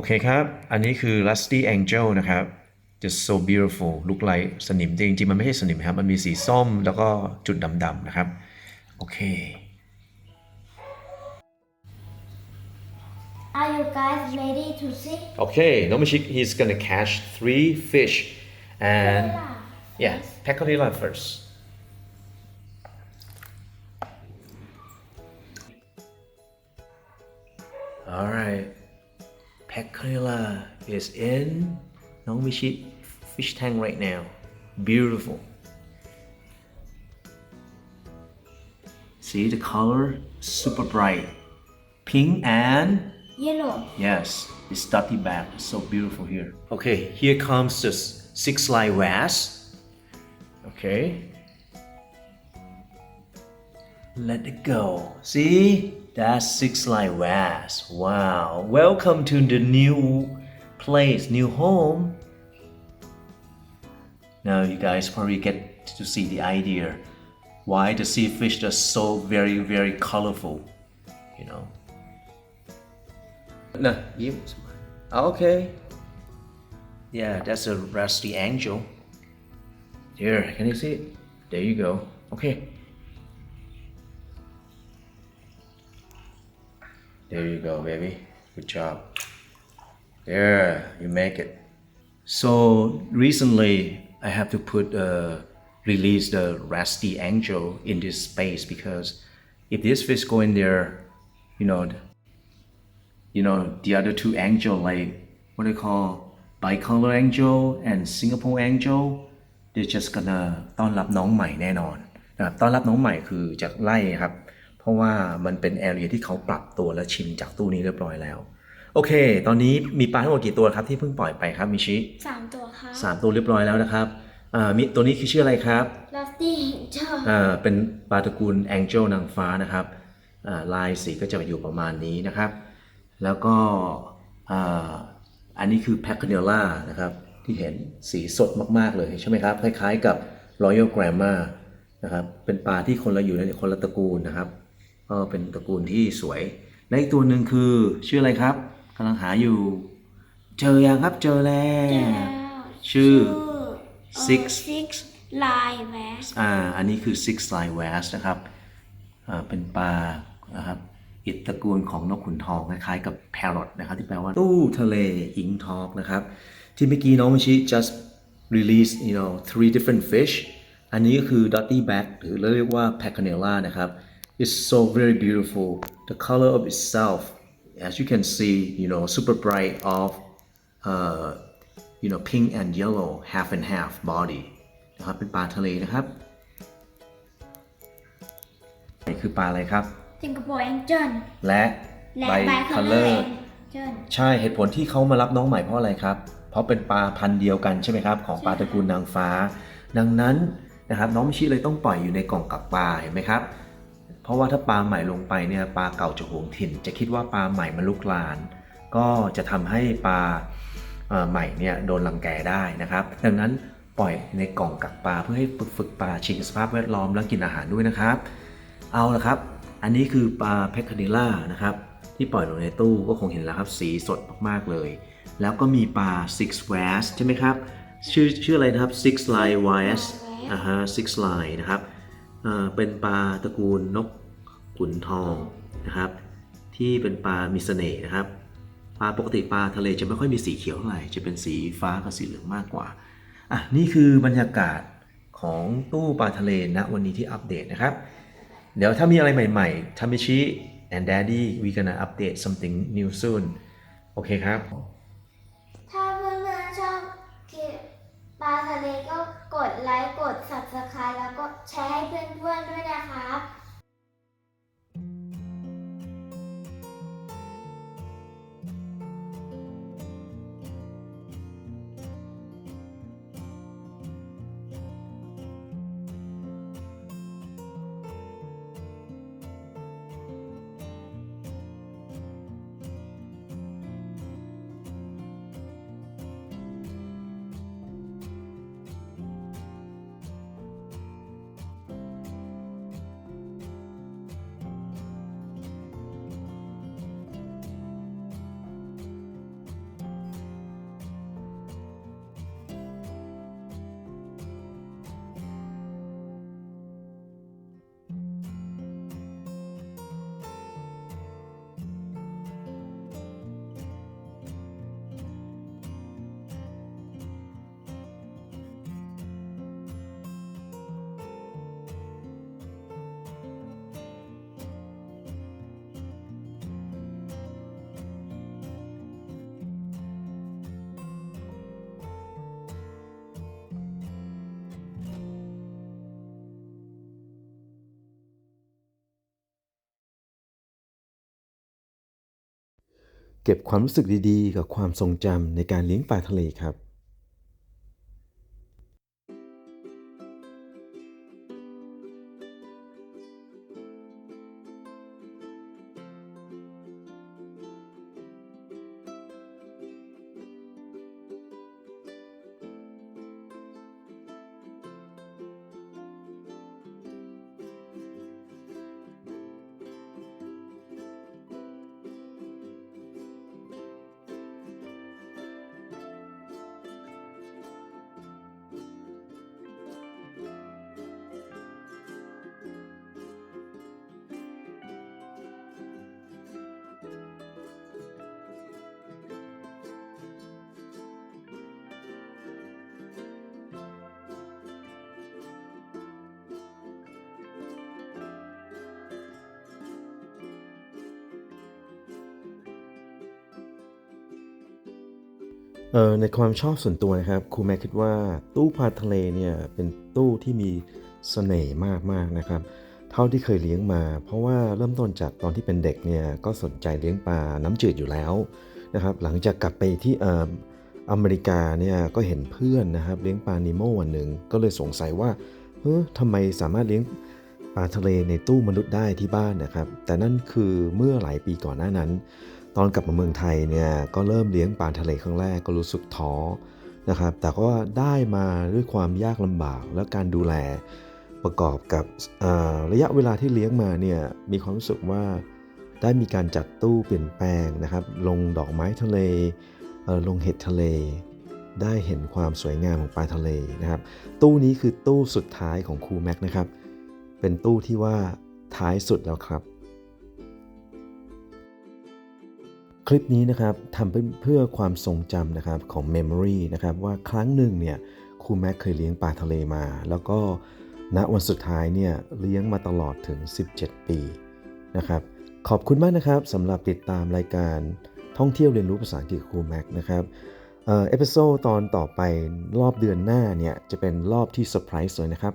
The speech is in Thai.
โอเคครับ อันนี้คือ Rusty Angel นะครับ just so beautiful look like สนิมแต่จริงๆมันไม่ใช่สนิมครับ มันมีสีส้มแล้วก็จุดดำๆนะครับ โอเค Are you guys ready to see? Okay, Nomashik, he's gonna catch three fish and yeah, Pecorilla first. Alright, Pecorilla is in Nomashik fish tank right now. Beautiful. See the color? Super bright. Pink and Yellow. Yes, it's dirty back. So beautiful here. Okay, here comes the six line vase. Okay. Let it go. See? That's six line vase. Wow. Welcome to the new place, new home. Now you guys probably get to see the idea why the sea fish are so very, very colorful. You know. No, you. Oh, okay. Yeah, that's a rusty angel. Here, can you see it? There you go. Okay. There you go, baby. Good job. There, you make it. So recently, I have to put uh, release the rusty angel in this space because if this fish go in there, you know, you know the other two angel like what do you call bicolor angel and Singapore angel they're just gonna ต้อนรับน้องใหม่แน่นอนนะครับต้อนรับน้องใหม่คือจะไล่ครับ เพราะว่ามันเป็นแอเรียที่เขาปรับตัวและชินจากตู้นี้เรียบร้อยแล้ว โอเค ตอนนี้มีปลาทั้งหมดกี่ตัวครับที่เพิ่งปล่อยไปครับมิชิสามตัวครับสามตัวเรียบร้อยแล้วนะครับอ่ามีตัวนี้คือชื่ออะไรครับ Rusty Angel อ่าเป็นปลาตระกูลแองเจลนางฟ้านะครับอ่าลายสีก็จะอยู่ประมาณนี้นะครับ แล้วก็อ่าอันนี้คือแพค c เนล่านะครับที่เห็นสีสดมากๆเลยใช่ไหมครับ คล้ายๆกับ Royal Gramma นะครับเป็นปลาที่คนละอยู่ในคนละตระกูลนะครับ ก็เป็นตระกูลที่สวย และอีกตัวหนึ่งคือชื่ออะไรครับกำลังหาอยู่ เจอยังครับเจอแล้ว ชื่อ Six Six Line Bass อ่าอันนี้คือ six line bass นะครับอ่าเป็นปลานะครับอิตตระกูลของนกขุนทองคล้ายๆกับ parrot นะครับ ที่แปลว่าตู้ทะเลอิงทอกนะครับ ที่เมื่อกี้น้องมิชิ just release you know three different fish อันนี้ก็คือ dotty back หรือเรียกว่า Pacanella นะครับ it's so very beautiful the color of itself as you can see you know super bright of uh, you know pink and yellow half and half body นะครับเป็นปลาทะเลนะครับนี่คือปลาอะไรครับ Singapore Angel และและใบ By คัลเลอ Color ร์ Angel ใช่เหตุผลที่เขามารับน้องใหม่เพราะอะไรครับ เพราะเป็นปลาพันธุ์เดียวกันใช่ไหมครับ ของปลาตระกูลนางฟ้า ดังนั้นนะครับน้องมิชิเลยต้องปล่อยอยู่ในกล่องกักปลาเห็นไหมครับเพ ราะว่าถ้าปลาใหม่ลงไปเนี่ยปลาเก่าจะหวงถิ่น จะคิดว่าปลาใหม่มาลุกลาน ก็จะทำให้ปลาเอ่อใหม่เนี่ยโดนรังแกได้นะครับ ดังนั้นปล่อยในกล่องกักปลาเพื่อให้ฝึกฝึกปลาชินกับสภาพแวดล้อมและกินอาหารด้วยนะครับ เอาละครับ อันนี้คือปลาเพคคาเนล่านะครับที่ปล่อยลงในตู้ก็คงเห็นแล้วครับสีสดมากๆเลย แล้วก็มีปลา six w a s ใช่ไหมครับ ชื่อชื่ออะไรนะครับ six line w a s อ่าฮะ six line นะครับอ่าเป็นปลาตระกูลนก ขุนทองนะครับ ที่เป็นปลามีเสน่ห์นะครับปลาปกติปลาทะเลจะไม่ค่อยมีสีเขียวเท่าไหร่จะเป็นสีฟ้ากับสีเหลืองมากกว่าอะนี่คือบรรยากาศของตู้ปลาทะเลณวันนี้ที่อัปเดตนะครับ เดี๋ยวถ้ามีอะไรใหม่ๆทามิชิ and daddy we gonna update something new soon โอเคครับ ถ้าเพื่อนๆชอบคลิปปลาทะเลก็กดไลค์กด subscribe แล้วก็แชร์ให้เพื่อนๆด้วยนะครับ เก็บความรู้สึกดีๆ กับความทรงจำในการเลี้ยงปลาทะเลครับ เออในความชอบส่วนตัวนะครับครูแม็กคิดว่าตู้ปลาทะเลเนี่ยเป็นตู้ที่มีเสน่ห์มากๆนะครับ เท่าที่เคยเลี้ยงมา เพราะว่าเริ่มต้นจากตอนที่เป็นเด็กเนี่ยก็สนใจเลี้ยงปลาน้ำจืดอยู่แล้วนะครับ หลังจากกลับไปที่เอออเมริกาเนี่ยก็เห็นเพื่อนนะครับเลี้ยงปลานิโมวันหนึ่งก็เลยสงสัยว่าเฮ้ยทำไมสามารถเลี้ยงปลาทะเลในตู้มนุษย์ได้ที่บ้านนะครับ แต่นั่นคือเมื่อหลายปีก่อนหน้านั้น ตอนกลับมาเมืองไทยเนี่ยก็เริ่มเลี้ยงปลาทะเลครั้งแรกก็รู้สึกท้อนะครับแต่ก็ได้มาด้วยความยากลำบากและการดูแลประกอบกับระยะเวลาที่เลี้ยงมาเนี่ยมีความรู้สึกว่าได้มีการจัดตู้เปลี่ยนแปลงนะครับ ลงดอกไม้ทะเลเลงเห็ดทะเล ได้เห็นความสวยงามของปลาทะเลนะครับ ตู้นี้คือตู้สุดท้ายของครูแม็กนะครับ เป็นตู้ที่ว่าท้ายสุดแล้วครับ คลิปนี้นะครับทำเพื่อความทรงจำนะครับของ Memory นะครับว่าครั้งหนึ่งเนี่ยครูแม็กเคยเลี้ยงปลาทะเลมา แล้วก็ณวันสุดท้ายเนี่ยเลี้ยงมาตลอดถึง 17 ปีนะครับขอบคุณมากนะครับสำหรับติดตามรายการท่องเที่ยวเรียนรู้ภาษาอังกฤษครูแม็กนะครับเออเอพิโซดตอนต่อไปรอบเดือนหน้าเนี่ยจะเป็นรอบที่เซอร์ไพรส์เลยนะครับ